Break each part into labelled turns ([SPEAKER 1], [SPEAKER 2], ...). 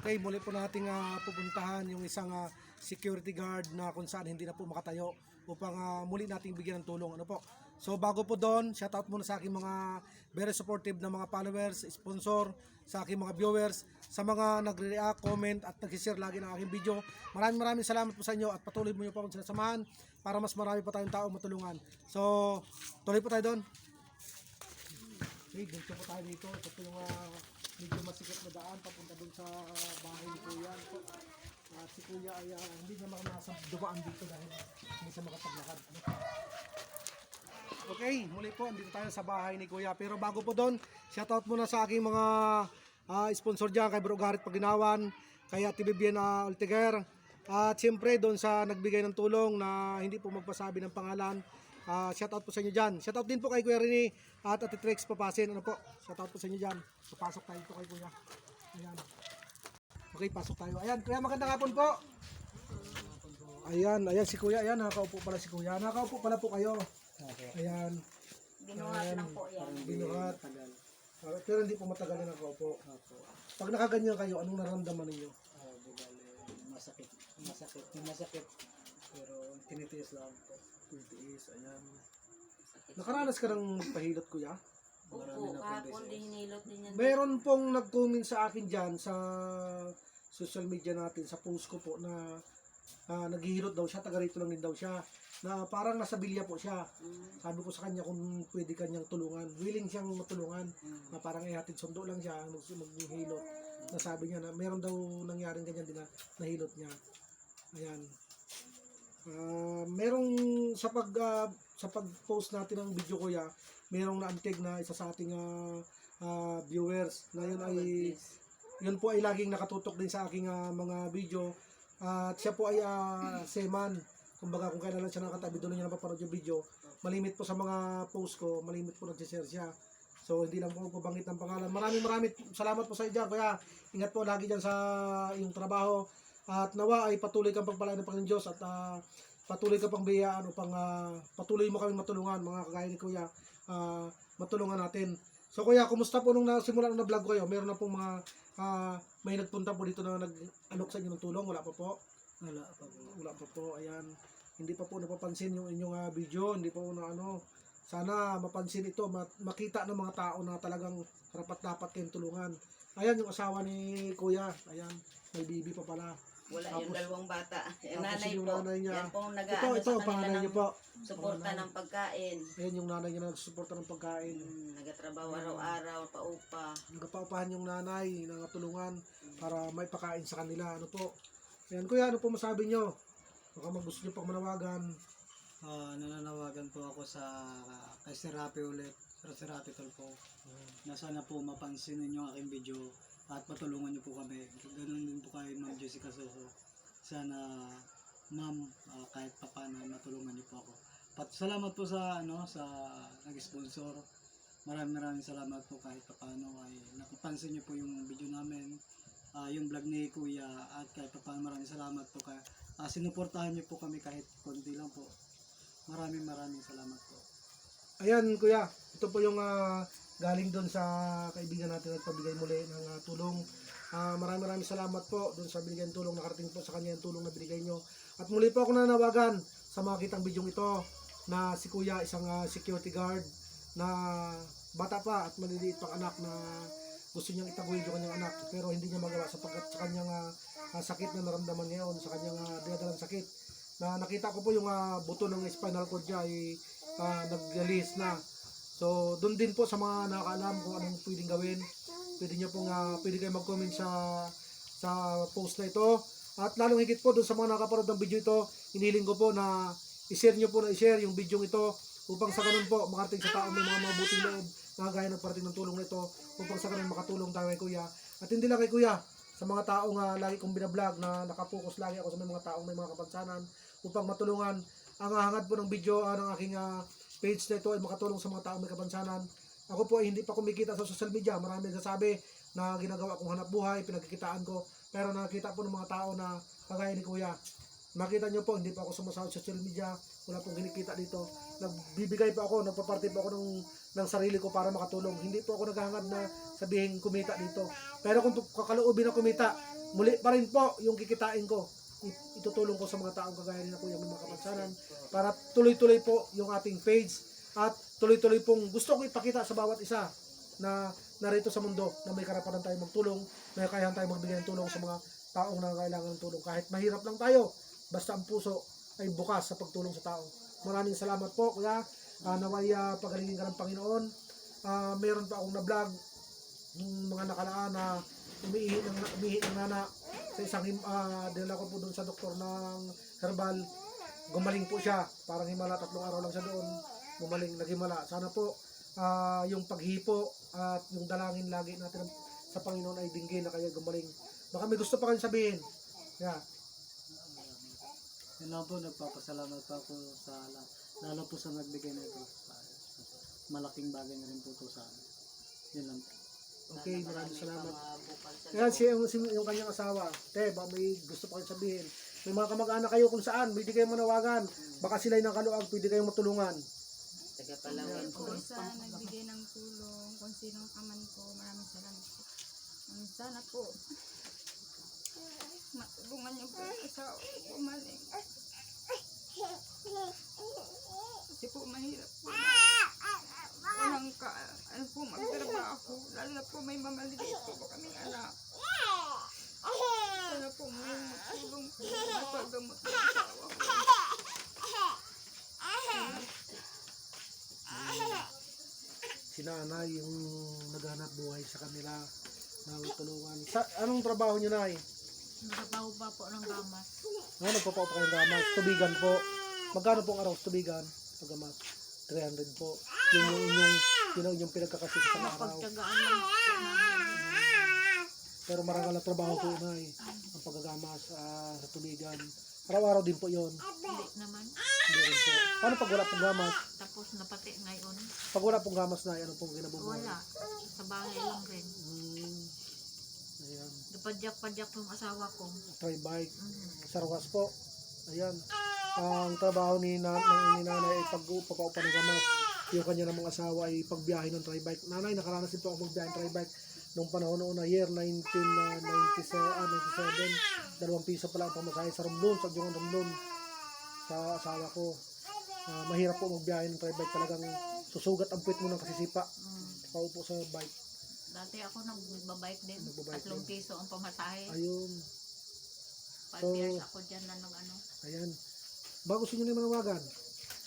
[SPEAKER 1] Okay, muli po nating ah, pupuntahan yung isang ah, security guard na kung saan hindi na po makatayo upang ah, muli nating bigyan ng tulong. Ano po? So bago po doon, shout out muna sa aking mga very supportive na mga followers, sponsor, sa aking mga viewers, sa mga nagre-react, comment at nag-share lagi ng aking video. Maraming maraming salamat po sa inyo at patuloy mo niyo po akong sinasamahan para mas marami pa tayong tao matulungan. So, tuloy po tayo doon. Okay, dito po tayo dito. Ito po yung ah, medyo masikip na daan papunta doon sa bahay ni Kuya. At si Kuya ay ah, hindi na makanasang dumaan dito dahil hindi siya makapaglakad. Okay, muli po, andito tayo sa bahay ni Kuya. Pero bago po doon, shoutout muna sa aking mga ah, sponsor dyan, kay Bro Garrett Paginawan, kay Vivian uh, Altiger, at siyempre doon sa nagbigay ng tulong na hindi po magpasabi ng pangalan. Ah, shoutout po sa inyo dyan. Shoutout din po kay Kuya Rini at Ate Trex Papasin. Ano po? Shoutout po sa inyo dyan. Papasok tayo po kay Kuya. Ayan. Okay, pasok tayo. Ayan, Kuya, magandang hapon po. Ayan, ayan si Kuya. Ayan, nakakaupo pala si Kuya. Nakakaupo pala po kayo. Ayan.
[SPEAKER 2] Binuhat lang po yan.
[SPEAKER 1] Binuhat. Ah, pero hindi po matagal na nakaupo. Pag nakaganyan kayo, anong nararamdaman ninyo?
[SPEAKER 3] Bale, masakit. Masakit. Masakit. Tinitiis lang po.
[SPEAKER 1] Tinitiis, ayan. Nakaranas ka ng pahilot, kuya?
[SPEAKER 2] Opo, kahapon din hinilot din yan.
[SPEAKER 1] Meron pong nag-comment sa akin dyan sa social media natin, sa post ko po na ah, naghihilot daw siya, taga rito lang din daw siya. Na parang nasa bilya po siya.
[SPEAKER 2] Mm.
[SPEAKER 1] Sabi ko sa kanya kung pwede kanyang tulungan. Willing siyang matulungan. Na parang ihatid sundo lang siya, mag maghihilot. Na sabi niya na meron daw nangyaring ganyan din na nahilot niya. Ayan. Ah, merong sa pag ah, sa pag-post natin ng video kuya, merong naantig na isa sa ating ah, ah, viewers na yun ay yun po ay laging nakatutok din sa aking ah, mga video. At siya po ay ah, seman kumbaga kung kailan lang siya nakatabi doon niya napapanood yung video. Malimit po sa mga post ko malimit po nag-share siya. So hindi lang po ako banggit ng pangalan. Maraming maraming salamat po sa iyo dyan kuya. Ingat po lagi dyan sa iyong trabaho at nawa ay patuloy kang pagpalain ng Panginoon Diyos at ah, patuloy ka pang biyayaan upang ah, patuloy mo kami matulungan mga kagaya ni kuya ah, matulungan natin So kuya, kumusta po nung nasimula na vlog ko kayo? Meron na pong mga ah, may nagpunta po dito na nag-alok sa inyo ng tulong? Wala pa po?
[SPEAKER 3] Wala pa po.
[SPEAKER 1] Wala pa po. Ayan. Hindi pa po napapansin yung inyong ah, video. Hindi pa po na ano. Sana mapansin ito. ma- makita ng mga tao na talagang rapat dapat kayong tulungan. Ayan yung asawa ni kuya. Ayan. May bibi pa pala.
[SPEAKER 2] Wala
[SPEAKER 1] Tapos-
[SPEAKER 2] yung dalawang bata. Yung nanay
[SPEAKER 1] yung
[SPEAKER 2] po.
[SPEAKER 1] nanay niya.
[SPEAKER 2] Yan pong nag
[SPEAKER 1] Ito, ito,
[SPEAKER 2] sa
[SPEAKER 1] panganay
[SPEAKER 2] kanila
[SPEAKER 1] niyo
[SPEAKER 2] ng
[SPEAKER 1] po.
[SPEAKER 2] suporta
[SPEAKER 1] Panganay.
[SPEAKER 2] ng pagkain.
[SPEAKER 1] Ayan yung nanay niya nagsusuporta ng pagkain.
[SPEAKER 2] Mm, nagatrabaho araw-araw, paupa.
[SPEAKER 1] Nagpaupahan yung nanay ng tulungan para may pakain sa kanila. Ano po? Ayan, kuya, ano po masabi nyo? Baka mag gusto nyo pang manawagan.
[SPEAKER 3] Ah, nananawagan po ako sa kay Sir Rapi ulit. Sir Sir Rapi po. Na sana po mapansin ninyo ang aking video at matulungan niyo po kami. Ganun din po kay Ma'am Jessica Soso. Sana ma'am ah, kahit papaano matulungan niyo po ako. Pat salamat po sa ano sa nag-sponsor. Maraming maraming salamat po kahit papaano ay napapansin niyo po yung video namin. ah, yung vlog ni Kuya at kahit papaano maraming salamat po kaya Ah, sinuportahan niyo po kami kahit konti lang po. Maraming maraming salamat po.
[SPEAKER 1] Ayan, kuya. Ito po yung ah, galing doon sa kaibigan natin at pabigay muli ng ah, tulong. Ah, maraming maraming salamat po doon sa binigay ng tulong. Nakarating po sa kanya yung tulong na binigay nyo. At muli po ako nanawagan sa mga kitang bidyong ito na si kuya isang ah, security guard na bata pa at maliliit pang anak na gusto niyang itaguyod yung kanyang anak pero hindi niya magawa sapagkat sa kanyang ah, sakit na naramdaman ngayon sa kanyang uh, dinadalang sakit na nakita ko po yung ah, buto ng spinal cord niya ay uh, nag-release na. So doon din po sa mga nakakaalam kung anong pwedeng gawin. Pwede niyo pong ah, pwede kayo mag-comment sa sa post na ito. At lalong higit po doon sa mga nakaparod ng video ito iniling ko po na i-share niyo po na i-share yung video ito upang sa ganun po makarating sa tao may mga mabuting loob na gaya ng parating ng tulong nito upang sa ganun makatulong tayo kay kuya. At hindi lang kay kuya sa mga taong nga lagi kong binablog na nakapokus lagi ako sa mga taong may mga kapansanan upang matulungan ang hangad po ng video ah, ng aking ah, page na ito ay makatulong sa mga taong may kapansanan ako po ay hindi pa kumikita sa social media. Marami nagsasabi na ginagawa kong hanap buhay pinagkikitaan ko. Pero nakita po ng mga tao na kagaya ni kuya. Makita nyo po hindi pa ako sumasahod sa social media. Wala pong kinikita dito. Nagbibigay pa ako nagpaparte pa ako ng, ng sarili ko para makatulong. Hindi po ako naghahangad na sabihin kumita dito. Pero kung kakaloobin na kumita muli pa rin po yung kikitain ko. Itutulong ko sa mga taong kagaya ni na Kuya mga kapansanan para tuloy-tuloy po yung ating page at tuloy-tuloy pong gusto ko ipakita sa bawat isa na narito sa mundo na may karapatan tayo magtulong, may kakayahan tayo magbigay ng tulong sa mga taong nangangailangan ng tulong. Kahit mahirap lang tayo, basta ang puso ay bukas sa pagtulong sa tao. Maraming salamat po, Kuya. Uh, naway uh, pagalingin ka ng Panginoon. Ah, meron pa akong na-vlog ng mga nakalaan na umiihi ng, umiihi ng nana sa isang him, ah, dinala ko po doon sa doktor ng herbal gumaling po siya parang himala tatlong araw lang siya doon gumaling naghimala sana po ah, yung paghipo at yung dalangin lagi natin sa Panginoon ay dinggin na kaya gumaling baka may gusto pa kayong sabihin yeah.
[SPEAKER 3] Yun lang po, nagpapasalamat pa ako sa lalo po sa nagbigay na ito. Malaking bagay na rin po ito sa amin. Yun lang po.
[SPEAKER 1] Okay maraming salamat
[SPEAKER 2] sa
[SPEAKER 1] Kaya siya yung, si- yung kanyang asawa, te, baka may gusto pa kayong sabihin. May mga kamag-anak kayo kung saan, pwede kayong manawagan. Baka sila'y ng kaluag, pwede kayong matulungan.
[SPEAKER 2] taga Palawan po.
[SPEAKER 4] sa nagbigay ng tulong, kung sinong kaman po, maraming salamat po. Sana po, matulungan niyo po ko gumaling. Kasi po mahirap po. Walang ka, ano po, magtrabaho. Lalo na po may mamaliit po po kaming anak. Sana po may matulong po, mapagamot ng asawa ko.
[SPEAKER 1] Si nanay yung naghanap buhay sa kanila ng tulungan. Sa, anong trabaho niyo, nay?
[SPEAKER 4] Nakabaho pa po ng gamas.
[SPEAKER 1] Ano nagpapaupa kayong gamas? Tubigan po. Magkano pong araw sa tubigan? Pagamas? 300 po. Yun yung inyong, yun ang inyong pinagkakasisa sa araw.
[SPEAKER 4] Pagtyagaan lang.
[SPEAKER 1] Pero marangal na trabaho po, nay. Ang paggagamas ah, sa tubigan. Araw-araw din po yon.
[SPEAKER 4] Hindi naman.
[SPEAKER 1] Hindi rin po. Paano pag wala pong gamas?
[SPEAKER 4] Tapos napati ngayon.
[SPEAKER 1] Pag wala pong gamas na, ano pong kinabubuhay?
[SPEAKER 4] Wala. Sa bahay lang rin.
[SPEAKER 1] Hmm. Ayan.
[SPEAKER 4] Napadyak-padyak yung asawa ko.
[SPEAKER 1] Try bike.
[SPEAKER 4] Mhm.
[SPEAKER 1] Sarwas po. Ayan. Ang trabaho ni, na, ng, ni nanay ay pag papaupa ng gamas. Yung kanya namang asawa ay pagbiyahe ng tribike. Nanay, nakaranas din po ako magbiyahe ng tribike nung panahon noon na year 1997, ah, 97. Dalawang piso pala ang pamasahe sa Romblon, sa Jungan Romblon. Sa asawa ko. Ah, mahirap po magbiyahe ng tribike. Talagang susugat ang puwit mo ng kasisipa.
[SPEAKER 4] Mm.
[SPEAKER 1] Paupo sa bike.
[SPEAKER 4] Dati ako nagbabike din.
[SPEAKER 1] Nagbabike
[SPEAKER 4] Tatlong
[SPEAKER 1] din.
[SPEAKER 4] piso ang pamasahe.
[SPEAKER 1] Ayun.
[SPEAKER 4] Five
[SPEAKER 1] So-
[SPEAKER 4] years ako dyan na ng ano.
[SPEAKER 1] Ayan. Bago gusto nyo na manawagan.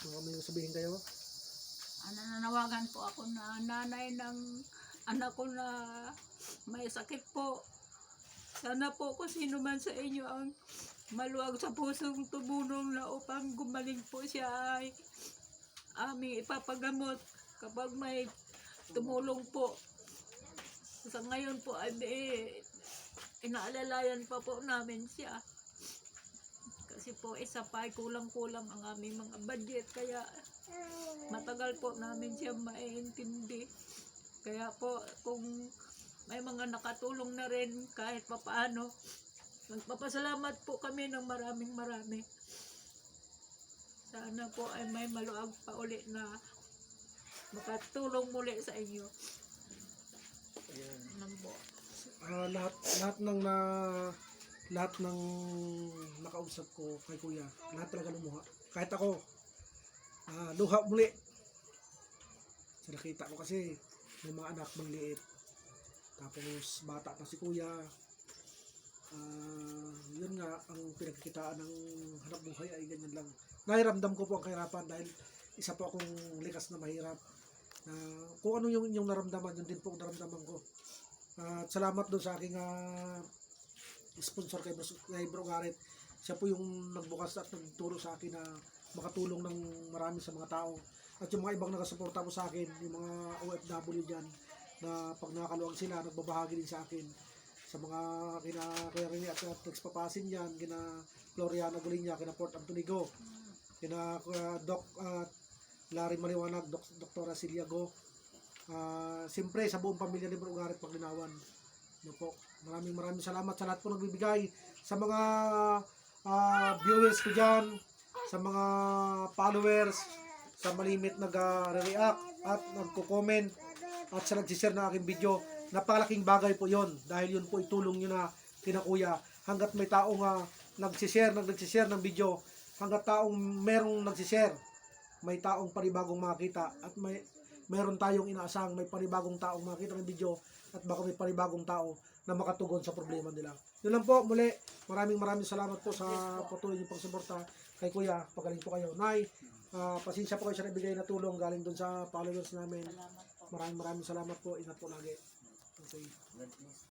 [SPEAKER 1] Baka may sabihin kayo.
[SPEAKER 4] Ano, nanawagan po ako na nanay ng anak ko na may sakit po. Sana po kung sino man sa inyo ang maluwag sa pusong tumulong na upang gumaling po siya ay aming ipapagamot kapag may tumulong po. Sa ngayon po ay eh, inaalalayan pa po namin siya. Kasi po isa pa ay kulang-kulang ang aming mga budget kaya matagal po namin siya maiintindi. Kaya po, kung may mga nakatulong na rin kahit papaano, magpapasalamat po kami ng maraming marami. Sana po ay may maluag pa uli na makatulong muli sa inyo.
[SPEAKER 1] Ayan.
[SPEAKER 4] Ano po.
[SPEAKER 1] Ah, lahat lahat ng na lahat ng nakausap ko kay kuya, lahat talaga lumuha. Kahit ako, ah, luha muli. Sa nakita ko kasi may mga anak maliit. Tapos bata pa si kuya. Ah, yun nga ang pinagkitaan ng hanap buhay ay ganyan lang. Nahiramdam ko po ang kahirapan dahil isa po akong likas na mahirap. Na kung ano yung inyong naramdaman, yun din po ang naramdaman ko. At salamat doon sa aking ah, sponsor kay, Bro- kay Bro Garrett. Siya po yung nagbukas at nagturo sa akin na makatulong ng marami sa mga tao. At yung mga ibang nakasuporta po sa akin, yung mga OFW dyan, na pag nakakaluwag sila, nagbabahagi din sa akin. Sa mga kina Kuya at Tex Papasin yan, kina Floriana Gulinya, kina Port Antonigo, kina Doc at Larry Maliwanag, Doc, Doktora Siliago, Ah, siyempre sa buong pamilya ni Bro Garrett Paglinawan. Ano po. Maraming maraming salamat sa lahat po nagbibigay sa mga ah, viewers ko diyan, sa mga followers, sa malimit nag-react at nagko-comment at sa nag-share ng aking video. Napakalaking bagay po 'yon dahil yun po itulong niyo na kina kuya. Hanggat may taong uh, nagsishare, nag nagsishare ng video, hanggat taong merong nagsishare, may taong panibagong makita at may meron tayong inaasang may panibagong taong makita ng video at baka may panibagong tao na makatugon sa problema nila. Yun lang po, muli, maraming maraming salamat po sa patuloy niyong pagsuporta kay Kuya. Pagaling po kayo. Nay, ah, pasensya po kayo sa nabigay na tulong galing doon sa followers namin. Maraming maraming salamat po. Ingat po lagi. Okay.